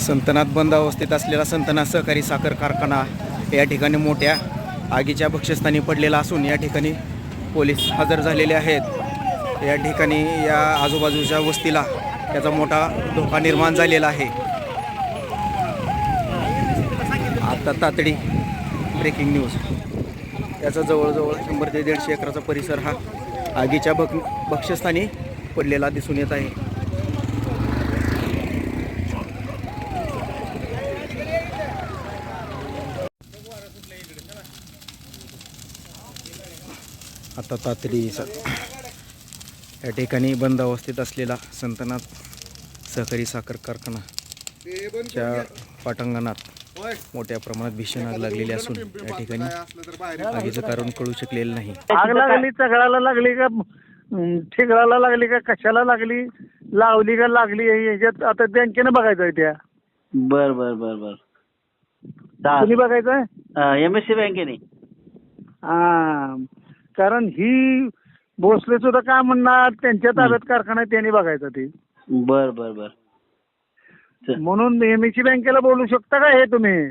संतनात बंद अवस्थेत असलेला संतनाथ सहकारी साखर कारखाना या ठिकाणी मोठ्या आगीच्या भक्ष्यस्थानी पडलेला असून या ठिकाणी पोलीस हजर झालेले आहेत. या ठिकाणी या आजूबाजूच्या वस्तीला त्याचा मोठा धोका निर्माण झालेला आहे. आता तातडी ब्रेकिंग न्यूज. त्याचा जवळजवळ शंभर ते दीडशे एकराचा परिसर हा आगीच्या भक भक्ष्यस्थानी पडलेला दिसून येत आहे. आता तातडी स- या ठिकाणी बंद अवस्थेत असलेला संतनाथ सहकारी साखर कारखाना च्या पाटांगणात मोठ्या प्रमाणात भीषण आग लागलेली असून या ठिकाणी आगीचं कारण कळू शकलेलं नाही. आग लागली चगळाला लागली का ठिगळाला लागली का कशाला लागली लावली का लागली हे याच्यात आता बँकेनं बघायचं आहे त्या. बर बर बर बर. कुणी बघायचं आहे? एम एस सी बँकेने. हा. कारण ही भोसले सुद्धा काय म्हणणार? त्यांच्या ताब्यात कारखाना आहे त्यांनी बघायचा ते. बर बर बर. म्हणून एमएससी बँकेला बोलू शकता का हे तुम्ही?